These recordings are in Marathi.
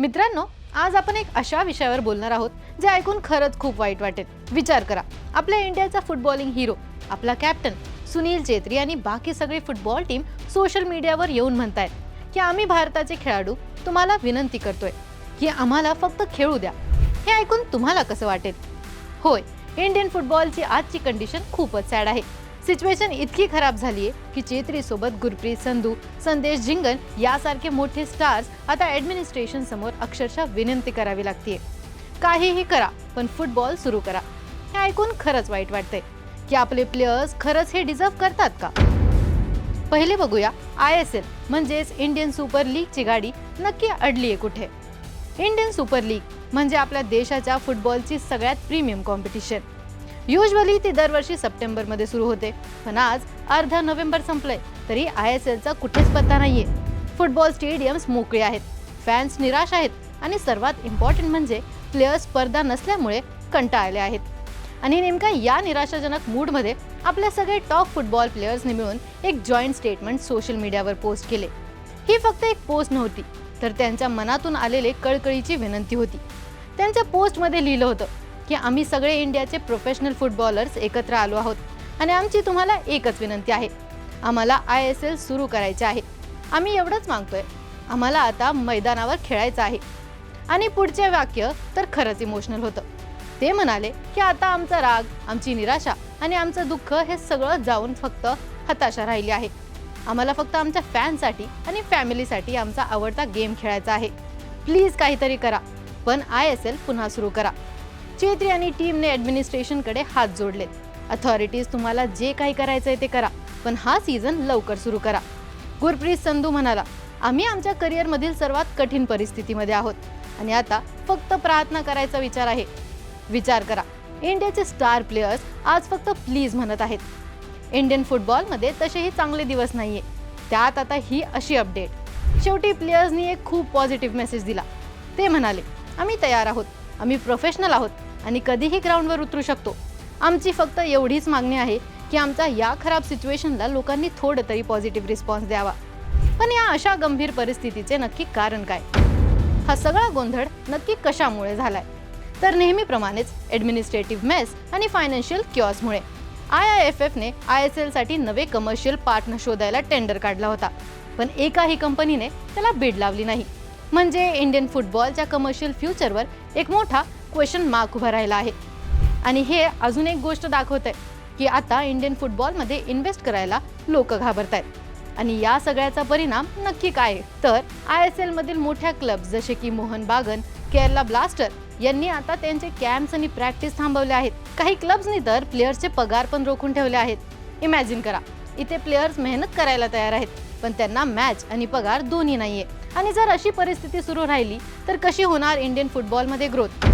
मित्रांनो आज आपण एक अशा विषयावर बोलणार आहोत जे ऐकून खरंच खूप वाईट वाटेल. विचार करा. आपल्या इंडियाचा फुटबॉलिंग हिरो आपला कॅप्टन सुनील चेत्री आणि बाकी सगळी फुटबॉल टीम सोशल मीडियावर येऊन म्हणतायत की आम्ही भारताचे खेळाडू तुम्हाला विनंती करतोय की आम्हाला फक्त खेळू द्या. हे ऐकून तुम्हाला कसं वाटेल? होय इंडियन फुटबॉलची आजची कंडिशन खूपच सॅड आहे. सिच्युएशन इतकी खराब झाली आहे की चेत्रीसोबत गुरप्रीत संधू संदेश झिंगन यासारखे मोठे स्टार्स आता ॲडमिनिस्ट्रेशन समोर अक्षरशः विनंती करावी लागते काहीही करा पण फुटबॉल सुरू करा. हे ऐकून खरंच वाईट वाटते की आपले प्लेयर्स खरंच हे डिझर्व करतात का? पहिले बघूया आय एस एल म्हणजेच इंडियन सुपर लीगची गाडी नक्की अडली आहे कुठे? इंडियन सुपर लीग म्हणजे आपल्या देशाच्या फुटबॉलची सगळ्यात प्रीमियम कॉम्पिटिशन युजली ती दरवर्षी सप्टेंबरमध्ये सुरू होते. पण आज अर्धा नोव्हेंबर संपलंय तरी आय एस एलचा कुठेच पत्ता नाहीये. फुटबॉल स्टेडियम्स मोकळे आहेत. फॅन्स निराश आहेत आणि सर्वात इम्पॉर्टंट म्हणजे प्लेयर्स स्पर्धा नसल्यामुळे कंटाळले आहेत. आणि नेमका या निराशाजनक मूडमध्ये आपल्या सगळे टॉप फुटबॉल प्लेयर्सने मिळून एक जॉईंट स्टेटमेंट सोशल मीडियावर पोस्ट केले. ही फक्त एक पोस्ट नव्हती तर त्यांच्या मनातून आलेले कळकळीची विनंती होती. त्यांच्या पोस्टमध्ये लिहिलं होतं की आम्ही सगळे इंडियाचे प्रोफेशनल फुटबॉलर्स एकत्र आलो आहोत. आणि आमची तुम्हाला एकच विनंती आहे. आम्हाला आय एस एल सुरू करायचे आहे. आम्ही एवढंच मागतोय. आम्हाला आता मैदानावर खेळायचं आहे. आणि पुढचे वाक्य तर खरंच इमोशनल होतं. ते म्हणाले की आता आमचा राग आमची निराशा आणि आमचं दुःख हे सगळं जाऊन फक्त हताशा राहिली आहे. आम्हाला फक्त आमच्या फॅनसाठी आणि फॅमिलीसाठी आमचा आवडता गेम खेळायचा आहे. प्लीज काहीतरी करा. पण आय एस एल पुन्हा सुरू करा. चेत्री आणि टीमने ॲडमिनिस्ट्रेशनकडे हात जोडलेत. अथॉरिटीज तुम्हाला जे काही करायचंय ते करा पण हा सीझन लवकर सुरू करा. गुरप्रीत संधू म्हणाला आम्ही आमच्या करिअरमधील सर्वात कठीण परिस्थितीमध्ये आहोत आणि आता फक्त प्रार्थना करायचा विचार आहे. विचार करा. इंडियाचे स्टार प्लेयर्स आज फक्त प्लीज म्हणत आहेत. इंडियन फुटबॉलमध्ये तसेही चांगले दिवस नाहीये. त्यात आता ही अशी अपडेट शेवटी प्लेयर्सनी एक खूप पॉझिटिव्ह मेसेज दिला. ते म्हणाले आम्ही तयार आहोत. आम्ही प्रोफेशनल आहोत. आणि कधीही ग्राउंडवर उतरू शकतो. आमची फक्त एवढीच मागणी आहे की आमचा या खराब सिच्युएशनला लोकांनी थोडं तरी पॉझिटिव्ह रिस्पॉन्स द्यावा. पण या अशा गंभीर परिस्थितीचे नक्की कारण काय? हा सगळा गोंधळ नक्की कशामुळे झालाय? तर नेहमीप्रमाणेच ॲडमिनिस्ट्रेटिव्ह मेस आणि फायनान्शियल क्यॉसमुळे आय आय एफ एफने आय एस एलसाठी नवे कमर्शियल पार्टनर शोधायला टेंडर काढला होता. पण एकाही कंपनीने त्याला बीड लावली नाही. म्हणजे इंडियन फुटबॉलच्या कमर्शियल फ्युचरवर एक मोठा क्वेश्चन मार्क उभा राहिला आहे. आणि हे अजून एक गोष्ट दाखवत आहे की आता इंडियन फुटबॉलमध्ये इन्व्हेस्ट करायला लोक घाबरत आहेत आणि या सगळ्याचा परिणाम नक्की काय? तर आय एस एलमधील मोठ्या क्लब जसे की मोहन बागन केरला ब्लास्टर यांनी आता त्यांचे कॅम्प्स आणि प्रॅक्टिस थांबवले आहेत. काही क्लब्सनी तर प्लेयर्सचे पगार पण रोखून ठेवले आहेत. इमॅजिन करा इथे प्लेयर्स मेहनत करायला तयार आहेत पण त्यांना मॅच आणि पगार दोन्ही नाहीये. आणि जर अशी परिस्थिती सुरू राहिली तर कशी होणार इंडियन फुटबॉलमध्ये ग्रोथ?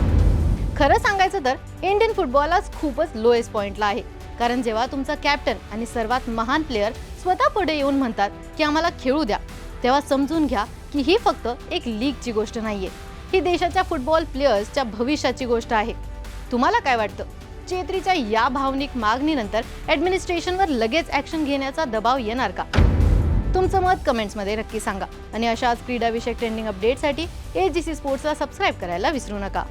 खरं सांगायचं तर इंडियन फुटबॉल आज खूपच लोएस्ट पॉईंटला आहे. कारण जेव्हा तुमचा कॅप्टन आणि सर्वात महान प्लेअर स्वतः पुढे येऊन म्हणतात की आम्हाला खेळू द्या तेव्हा समजून घ्या की ही फक्त एक लीगची गोष्ट नाहीये. ही देशाच्या फुटबॉल प्लेयर्सच्या भविष्याची गोष्ट आहे. तुम्हाला काय वाटतं? चेत्रीच्या या भावनिक मागणीनंतर ॲडमिनिस्ट्रेशनवर लगेच ॲक्शन घेण्याचा दबाव येणार का? तुमचं मत कमेंट्समध्ये नक्की सांगा. आणि अशाच क्रीडाविषयक ट्रेंडिंग अपडेटसाठी ए जी सी स्पोर्ट्सला सबस्क्राईब करायला विसरू नका.